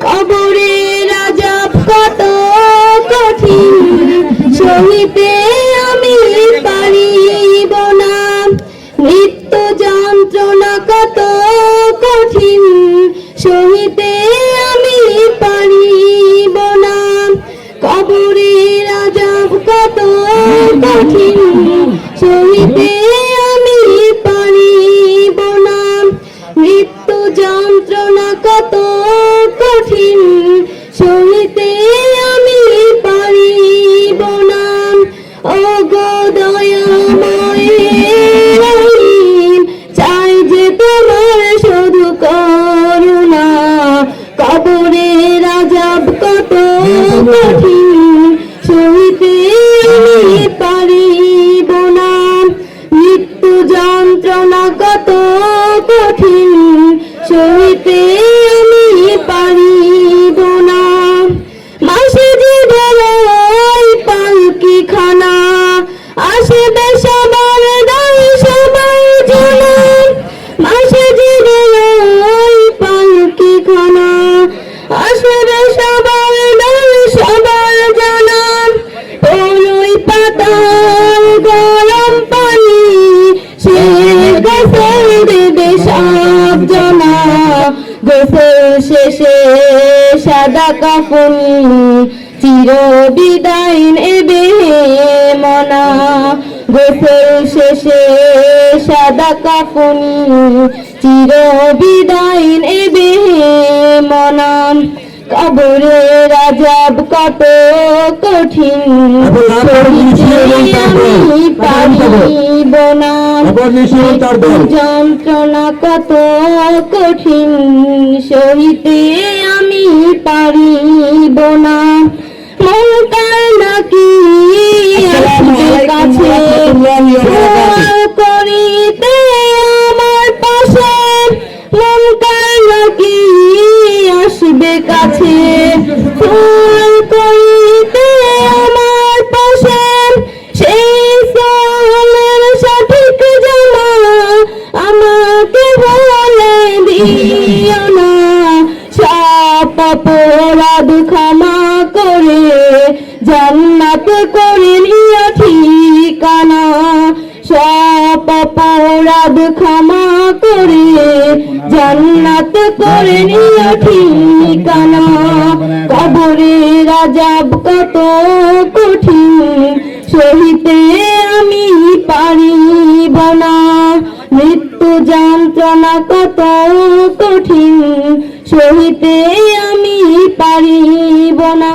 কবরে রাজাব কত কঠিন। সহিতে আমি পারিব না। মৃত্যু যন্ত্রণা কত কঠিন। সহিতে আমি পারিব না। কবরে রাজাব কত কঠিন। সহিতে আমি পারিব না। যন্ত্রণা কত কঠিন সহিতে আমি পারিব না। ও দয়াময় চাই যে তোমার শুধু করুণা। কবরে রাজাব কত কঠিন সহিতে আমি পারিব না। মৃত্যু যন্ত্রণা কত কঠিন গোসল শেষে সাদা কাফন চির বিদায় নেবে মনা। গোসল শেষে সাদা কাফন চির বিদায় নেবে মনা। কবরে রাজাব কত কঠিন আমি পারিব না। যন্ত্রণা কত কঠিন সহিতে আমি পারিব না। কাছে করিতে আমার পাশে মন নাকি আসবে আমার পাশে সেই সালের সঠিক জানা আমাকে বলে দিও না ক্ষমা করে জান্নাত করে নিয়া ঠিকানা, সব অপরাধ ক্ষমা করে জান্নাত করে নিয়া ঠিকানা। কবরে রাজাব কত কঠিন, সহিতে আমি পারিব না। মৃত্যু যন্ত্রণা কত কঠিন, সহিতে আমি পারিব না।